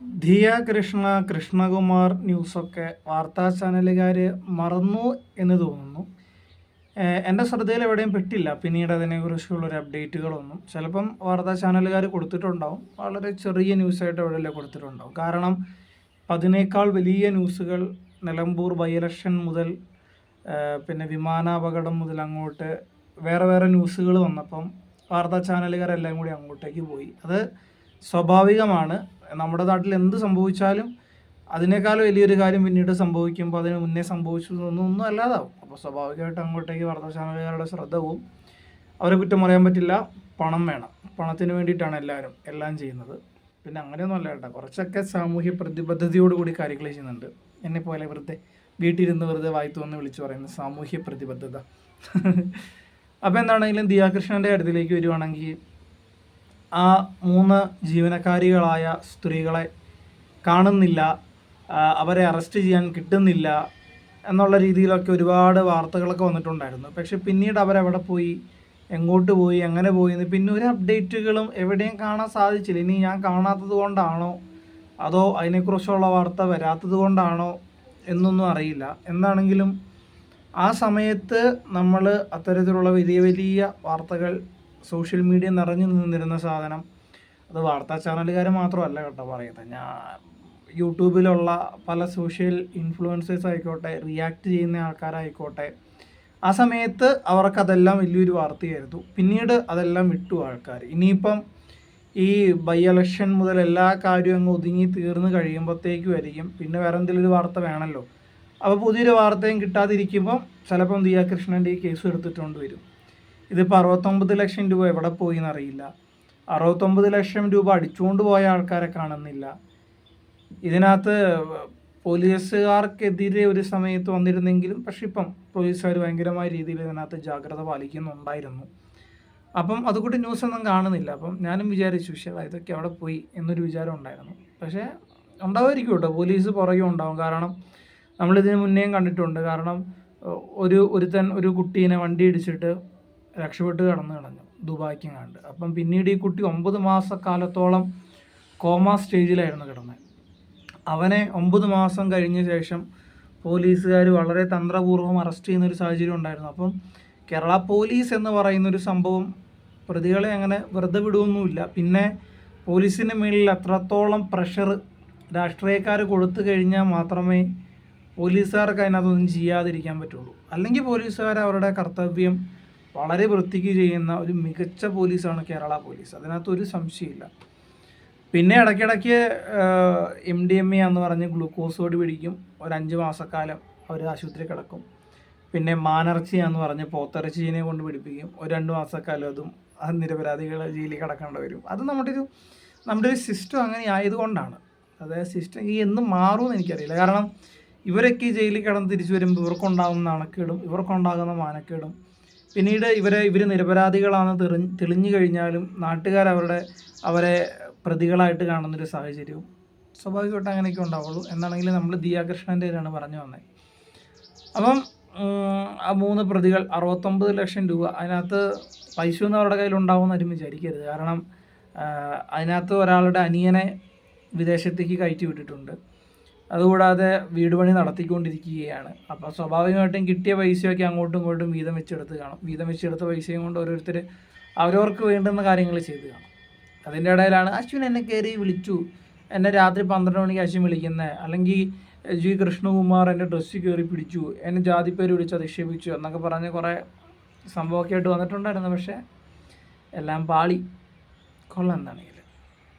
ധിയ കൃഷ്ണ കൃഷ്ണകുമാർ ന്യൂസൊക്കെ വാർത്താ ചാനലുകാർ മറന്നു എന്ന് തോന്നുന്നു. എന്റെ ശ്രദ്ധയിൽ എവിടെയും പെട്ടില്ല. പിന്നീട് അതിനെക്കുറിച്ചുള്ളൊരു അപ്ഡേറ്റുകളൊന്നും. ചിലപ്പം വാർത്താ ചാനലുകാർ കൊടുത്തിട്ടുണ്ടാവും. വളരെ ചെറിയ ന്യൂസായിട്ട് എവിടെയല്ലേ കൊടുത്തിട്ടുണ്ടാവും. കാരണം അതിനേക്കാൾ വലിയ ന്യൂസുകൾ നിലമ്പൂർ ബൈ ഇലക്ഷൻ മുതൽ പിന്നെ വിമാനാപകടം മുതൽ അങ്ങോട്ട് വേറെ വേറെ ന്യൂസുകൾ വന്നപ്പം വാർത്താ ചാനലുകാരെല്ലാം കൂടി അങ്ങോട്ടേക്ക് പോയി. അത് സ്വാഭാവികമാണ്. നമ്മുടെ നാട്ടിൽ എന്ത് സംഭവിച്ചാലും അതിനേക്കാൾ വലിയൊരു കാര്യം പിന്നീട് സംഭവിക്കുമ്പോൾ അതിന് മുന്നേ സംഭവിച്ചു ഒന്നും അല്ലാതാവും. അപ്പോൾ സ്വാഭാവികമായിട്ട് അങ്ങോട്ടേക്ക് വാർത്താ ചാനലുകാരുടെ ശ്രദ്ധ പോവും. അവരെ കുറ്റം പറയാൻ പറ്റില്ല. പണം വേണം. പണത്തിന് വേണ്ടിയിട്ടാണ് എല്ലാവരും എല്ലാം ചെയ്യുന്നത്. പിന്നെ അങ്ങനെയൊന്നും അല്ല കേട്ടോ. കുറച്ചൊക്കെ സാമൂഹ്യ പ്രതിബദ്ധതയോടുകൂടി കാര്യങ്ങൾ ചെയ്യുന്നുണ്ട്. എന്നെ പോലെ വെറുതെ വീട്ടിലിരുന്ന് വെറുതെ വായിത്തു വന്ന് വിളിച്ചു പറയുന്ന സാമൂഹ്യ പ്രതിബദ്ധത. അപ്പോൾ എന്താണെങ്കിലും ദിയാകൃഷ്ണന്റെ കാര്യത്തിലേക്ക് വരുവാണെങ്കിൽ ആ മൂന്ന് ജീവനക്കാരികളായ സ്ത്രീകളെ കാണുന്നില്ല അവരെ അറസ്റ്റ് ചെയ്യാൻ കിട്ടുന്നില്ല എന്നുള്ള രീതിയിലൊക്കെ ഒരുപാട് വാർത്തകളൊക്കെ വന്നിട്ടുണ്ടായിരുന്നു. പക്ഷെ പിന്നീട് അവരെവിടെ പോയി എങ്ങോട്ട് പോയി എങ്ങനെ പോയി എന്ന് പിന്നെ ഒരു അപ്ഡേറ്റുകളും എവിടെയും കാണാൻ സാധിച്ചില്ല. ഇനി ഞാൻ കാണാത്തത് കൊണ്ടാണോ അതോ അതിനെക്കുറിച്ചുള്ള വാർത്ത വരാത്തത് കൊണ്ടാണോ എന്നൊന്നും അറിയില്ല. എന്താണെങ്കിലും ആ സമയത്ത് നമ്മൾ അത്തരത്തിലുള്ള വലിയ വലിയ വാർത്തകൾ സോഷ്യൽ മീഡിയ നിറഞ്ഞു നിന്നിരുന്ന സാധനം അത് വാർത്താ ചാനലുകാർ മാത്രമല്ല കേട്ടോ പറയുന്നത്. ഞാൻ യൂട്യൂബിലുള്ള പല സോഷ്യൽ ഇൻഫ്ലുവൻസേഴ്സ് ആയിക്കോട്ടെ റിയാക്ട് ചെയ്യുന്ന ആൾക്കാരായിക്കോട്ടെ ആ സമയത്ത് അവർക്കതെല്ലാം വലിയൊരു വാർത്തയായിരുന്നു. പിന്നീട് അതെല്ലാം വിട്ടു ആൾക്കാർ ഇനിയിപ്പം ഈ ബൈ ഇലക്ഷൻ മുതൽ എല്ലാ കാര്യവും അങ്ങ് ഒതുങ്ങി തീർന്നു കഴിയുമ്പോഴത്തേക്കും ആയിരിക്കും പിന്നെ വേറെ എന്തെങ്കിലും ഒരു വാർത്ത വേണമല്ലോ. അപ്പോൾ പുതിയൊരു വാർത്തയും കിട്ടാതിരിക്കുമ്പം ചിലപ്പം ദിയാ കൃഷ്ണന്റെ ഈ കേസ് എടുത്തിട്ടുണ്ട് വരും. ഇതിപ്പോൾ അറുപത്തൊമ്പത് ലക്ഷം രൂപ എവിടെ പോയി എന്നറിയില്ല അറുപത്തൊമ്പത് ലക്ഷം രൂപ അടിച്ചുകൊണ്ട് പോയ ആൾക്കാരെ കാണുന്നില്ല. ഇതിനകത്ത് പോലീസുകാർക്കെതിരെ ഒരു സമയത്ത് വന്നിരുന്നെങ്കിലും പക്ഷെ ഇപ്പം പോലീസുകാർ ഭയങ്കരമായ രീതിയിൽ ഇതിനകത്ത് ജാഗ്രത പാലിക്കുന്നുണ്ടായിരുന്നു. അപ്പം അതുകൂടി ന്യൂസ് ഒന്നും കാണുന്നില്ല. അപ്പം ഞാനും വിചാരിച്ചു പക്ഷേ ഇതൊക്കെ അവിടെ പോയി എന്നൊരു വിചാരം ഉണ്ടായിരുന്നു. പക്ഷേ ഉണ്ടാവുമായിരിക്കും കേട്ടോ. പോലീസ് പുറകെ ഉണ്ടാവും. കാരണം നമ്മളിതിന് മുന്നേയും കണ്ടിട്ടുണ്ട്. കാരണം ഒരു ഒരുത്തൻ ഒരു കുട്ടീനെ വണ്ടി ഇടിച്ചിട്ട് രക്ഷപ്പെട്ട് കടന്നു കളഞ്ഞു ദുബായ്ക്കും കണ്ട് അപ്പം പിന്നീട് ഈ കുട്ടി ഒമ്പത് മാസക്കാലത്തോളം കോമ സ്റ്റേജിലായിരുന്നു കിടന്നത്. അവനെ ഒമ്പത് മാസം കഴിഞ്ഞ ശേഷം പോലീസുകാർ വളരെ തന്ത്രപൂർവം അറസ്റ്റ് ചെയ്യുന്ന ഒരു സാഹചര്യം ഉണ്ടായിരുന്നു. അപ്പം കേരള പോലീസ് എന്ന് പറയുന്ന ഒരു സംഭവം പ്രതികളെ അങ്ങനെ വെറുതെ വിടുവൊന്നുമില്ല. പിന്നെ പോലീസിന്റെ മേളിൽ അത്രത്തോളം പ്രഷർ രാഷ്ട്രീയക്കാർ കൊടുത്തു കഴിഞ്ഞാൽ മാത്രമേ പോലീസുകാർക്ക് അതിനകത്തൊന്നും ചെയ്യാതിരിക്കാൻ പറ്റുള്ളൂ. അല്ലെങ്കിൽ പോലീസുകാർ അവരുടെ കർത്തവ്യം വളരെ വൃത്തിക്ക് ചെയ്യുന്ന ഒരു മികച്ച പോലീസാണ് കേരള പോലീസ്. അതിനകത്ത് ഒരു സംശയമില്ല പിന്നെ ഇടയ്ക്കിടയ്ക്ക് എം ഡി എം എ എന്ന് പറഞ്ഞ് ഗ്ലൂക്കോസ് ഓടി പിടിക്കും. ഒരു അഞ്ച് മാസക്കാലം അവർ ആശുപത്രി കിടക്കും. പിന്നെ മാനർച്ചി എന്ന് പറഞ്ഞ് പോത്തിറച്ചീനെ കൊണ്ട് പിടിപ്പിക്കും. ഒരു രണ്ട് മാസക്കാലം അതും നിരപരാധികൾ ജയിലിൽ കിടക്കേണ്ടി വരും. അത് നമ്മുടെ ഒരു നമ്മുടെ ഒരു സിസ്റ്റം അങ്ങനെ ആയതുകൊണ്ടാണ്. അതായത് സിസ്റ്റം ഈ എന്ന് മാറുമെന്ന് എനിക്കറിയില്ല. കാരണം ഇവരൊക്കെ ഈ ജയിലിൽ കിടന്ന് തിരിച്ചു വരുമ്പോൾ ഇവർക്കുണ്ടാകുന്ന നാണക്കേടും ഇവർക്കുണ്ടാകുന്ന മാനക്കേടും പിന്നീട് ഇവരെ ഇവർ നിരപരാധികളാണെന്ന് തെറി തെളിഞ്ഞു കഴിഞ്ഞാലും നാട്ടുകാർ അവരുടെ അവരെ പ്രതികളായിട്ട് കാണുന്നൊരു സാഹചര്യവും സ്വാഭാവികമായിട്ട് അങ്ങനെയൊക്കെ ഉണ്ടാവുള്ളൂ. എന്നാണെങ്കിൽ നമ്മൾ ദിയാകൃഷ്ണന്റെ ആണ് പറഞ്ഞു വന്നത്. അപ്പം ആ മൂന്ന് പ്രതികൾ അറുപത്തൊമ്പത് ലക്ഷം രൂപ അതിനകത്ത് പൈസ അവരുടെ കയ്യിലുണ്ടാവുമെന്ന് ആരും വിചാരിക്കരുത്. കാരണം അതിനകത്ത് ഒരാളുടെ അനിയനെ വിദേശത്തേക്ക് കയറ്റി വിട്ടിട്ടുണ്ട്. അതുകൂടാതെ വീട് പണി നടത്തിക്കൊണ്ടിരിക്കുകയാണ്. അപ്പോൾ സ്വാഭാവികമായിട്ടും കിട്ടിയ പൈസയൊക്കെ അങ്ങോട്ടും ഇങ്ങോട്ടും വീതം വെച്ചെടുത്ത് കാണും. വീതം വെച്ചെടുത്ത പൈസയും കൊണ്ട് ഓരോരുത്തർ അവരവർക്ക് വേണ്ടുന്ന കാര്യങ്ങൾ ചെയ്ത് കാണും. അതിന്റെ ഇടയിലാണ് അശ്വിൻ എന്നെ കയറി വിളിച്ചു. എന്നെ രാത്രി പന്ത്രണ്ട് മണിക്ക് അശ്വിൻ വിളിക്കുന്നത് അല്ലെങ്കിൽ ജി കൃഷ്ണകുമാർ എന്റെ ഡ്രസ്സ് കയറി പിടിച്ചു. എന്നെ ജാതിപ്പേര് വിളിച്ച് അധിക്ഷേപിച്ചു എന്നൊക്കെ പറഞ്ഞ് കുറേ സംഭവമൊക്കെ ആയിട്ട് വന്നിട്ടുണ്ടായിരുന്നു. പക്ഷേ എല്ലാം പാളി. കൊള്ളാം എന്താണ്